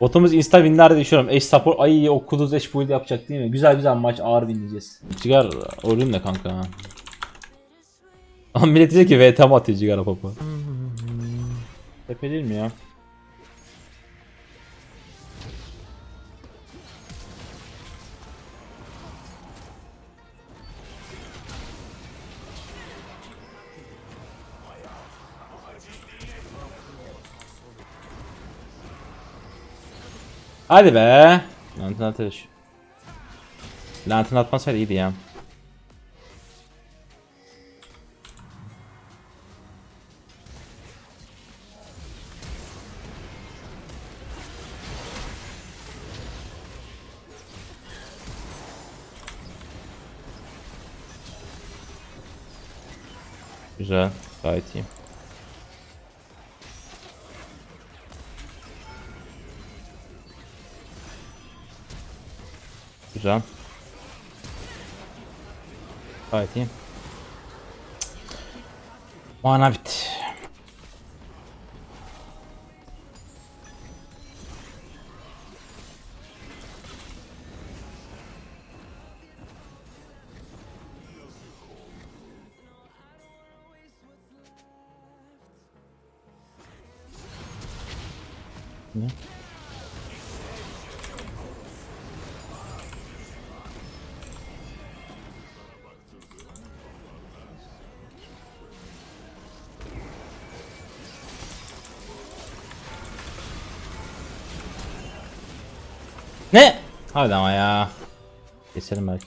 Botumuz insta winlerde düşüyorum. Eş support ay o eş build yapacak değil mi? Güzel güzel maç ağır winleyeceğiz. Cigar oyun ne kanka? Ama millet diyecek ki VT atıyor Cigar Papa? Tepe değil mi ya? Hadi be. Lantern ateş. Lantern atmasaydı iyiydi ya. Güzel. Gayet iyi. Güzel. Gayet iyi. Mana bitti. Ne? Ne? Hadi ama ya. Keselim belki.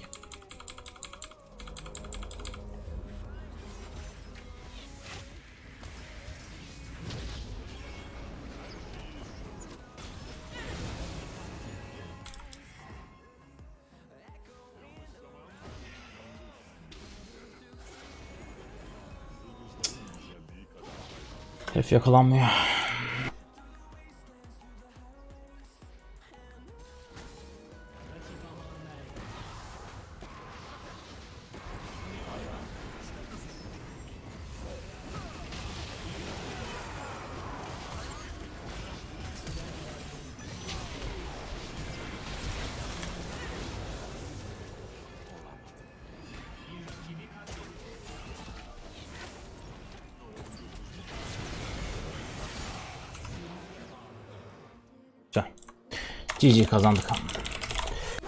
Herif yakalanmıyor. GG kazandık.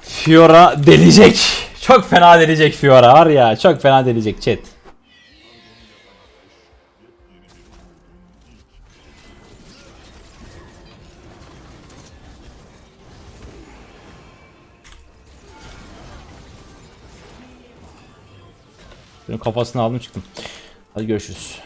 Fiora delecek. Çok fena delecek Fiora var ya. Çok fena delecek chat. Şunun kafasını aldım çıktım. Hadi görüşürüz.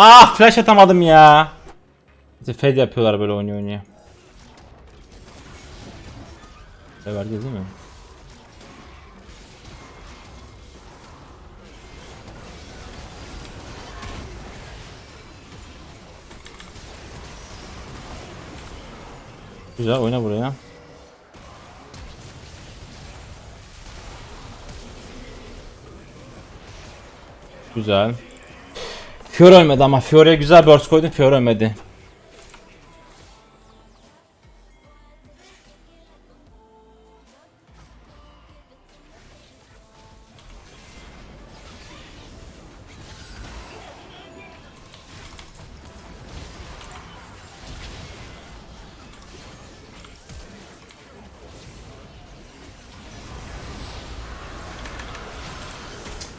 Ah flash atamadım ya. İşte fed yapıyorlar böyle oynuyor oynuyor. Vereceğiz değil mi? Güzel oyna buraya. Güzel. Fiora ölmedi ama Fiora'ya güzel burst koydum Fiora ölmedi.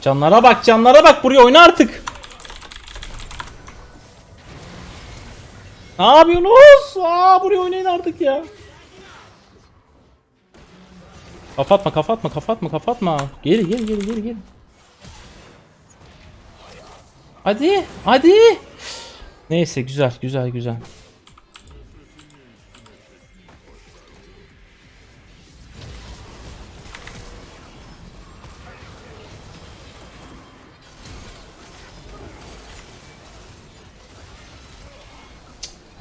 Canlara bak canlara bak buraya oyna artık. Ne yapıyorsunuz? Aa buraya oynayın artık ya. Kapatma kapatma kapatma kapatma. Gel gel gel gel gel. Hadi hadi. Neyse güzel güzel güzel.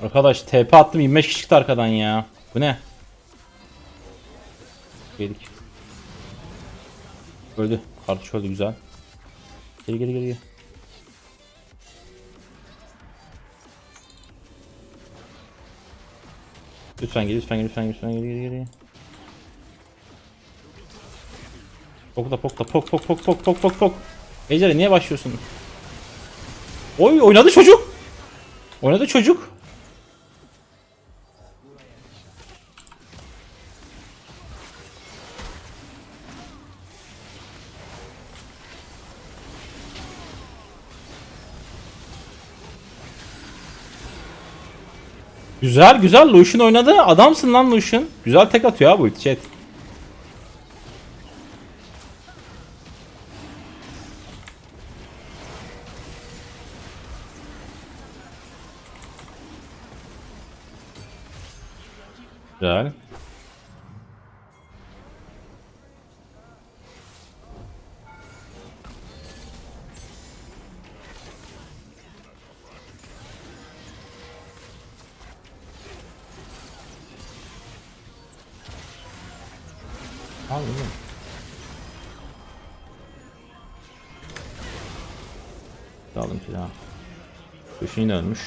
Arkadaş TP attım 25 kişi çıktı arkadan ya. Bu ne? Yedik. Öldü. Kartuş öldü güzel. Geri geri geri geri. Lütfen gel lütfen gel lütfen gel lütfen geri geri geri. Pokla pokla pok pok pok pok pok pok pok. Ejder'e niye başlıyorsun? Oy oynadı çocuk. Oynadı çocuk. Güzel güzel Lucian oynadı. Adamsın lan Lucian. Güzel tek atıyor ha bu chat. Güzel. Daldım ki daha. Lucian yine ölmüş.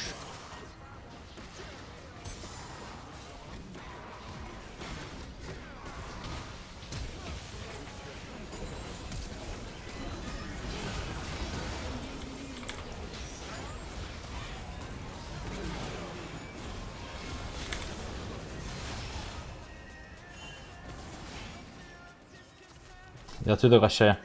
Yatıyorduk aşağıya.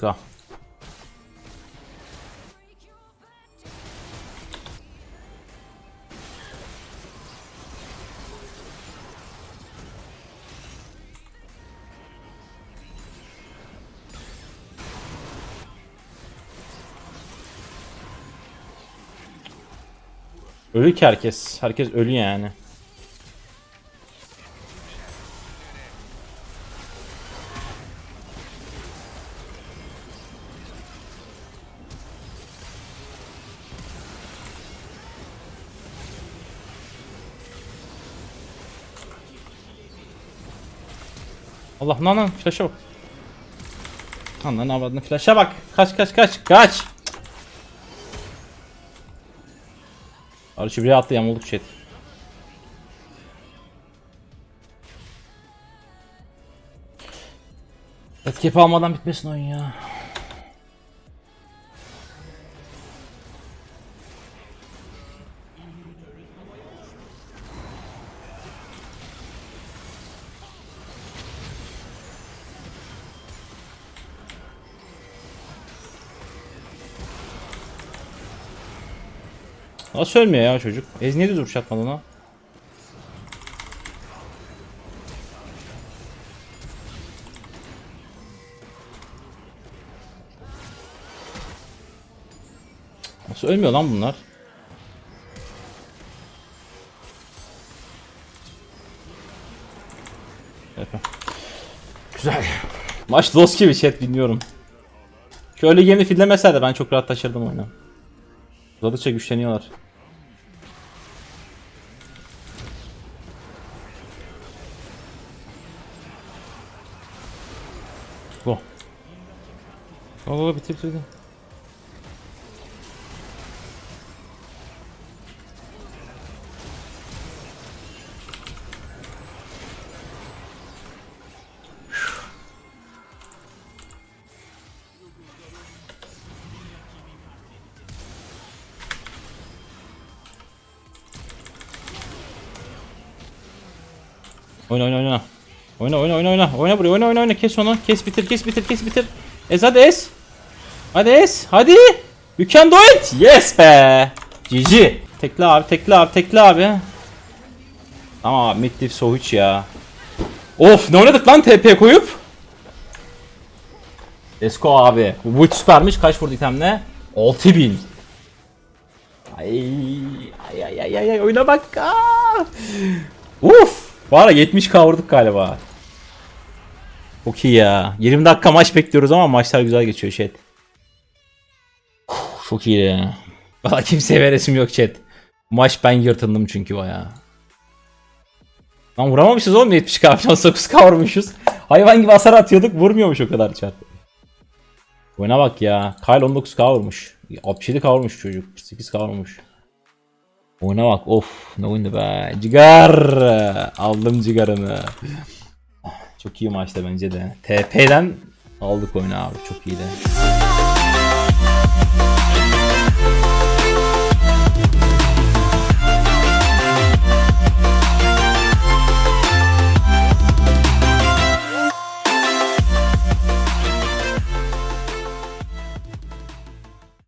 Ha. Ölü ki herkes. Herkes ölü yani. Allah lan lan flash'a bak. Lan lan avradını flash'a bak. Kaç kaç kaç kaç. Arşi biri attı yamulduk chat. Etkepi almadan bitmesin oyun ya. Nasıl ölmüyor ya çocuk? Ez niye düz vuruş atmadı? Nasıl ölmüyor lan bunlar? Güzel. Maç dos gibi chat bilmiyorum. Şöyle gemi fillemeseydi ben çok rahat taşırdım oyunu. Uzadıkça güçleniyorlar. Go bitir bitir. bitir. Oyna oyna oyna. Oyna oyna oyna oyna. Oyna buraya oyna oyna oyna. Kes onu. Kes bitir kes bitir kes bitir. Ez hadi ez. Hadi ez. Hadi. You can do it. Yes be. GG. Tekle abi, tekle abi, tekle abi. Ama abi, mid diff so hiç ya. Of ne oynadık lan TP koyup? Let's go abi. Bu bu süpermiş. Kaç vurdu itemle? 6000. Ay ay ay ay ay, oyuna bak. Aa! Uf! Var ya 70 kavurduk galiba. Çok iyi ya. 20 dakika maç bekliyoruz ama maçlar güzel geçiyor chat. Çok iyi ya. Valla kimseye veresim yok chat. Maç ben yırtındım çünkü baya. Lan vuramamışız oğlum 70 k 9 kavurmuşuz. Hayvan gibi hasar atıyorduk vurmuyormuş o kadar chat. Oyuna bak ya. Kyle 19 kavurmuş. 67 kavurmuş çocuk. 8 kavurmuş. Oyuna bak of ne oyundu be. Cigar. Aldım cigarını. Çok iyi maçtı bence de. TP'den aldık oyunu abi çok iyiydi.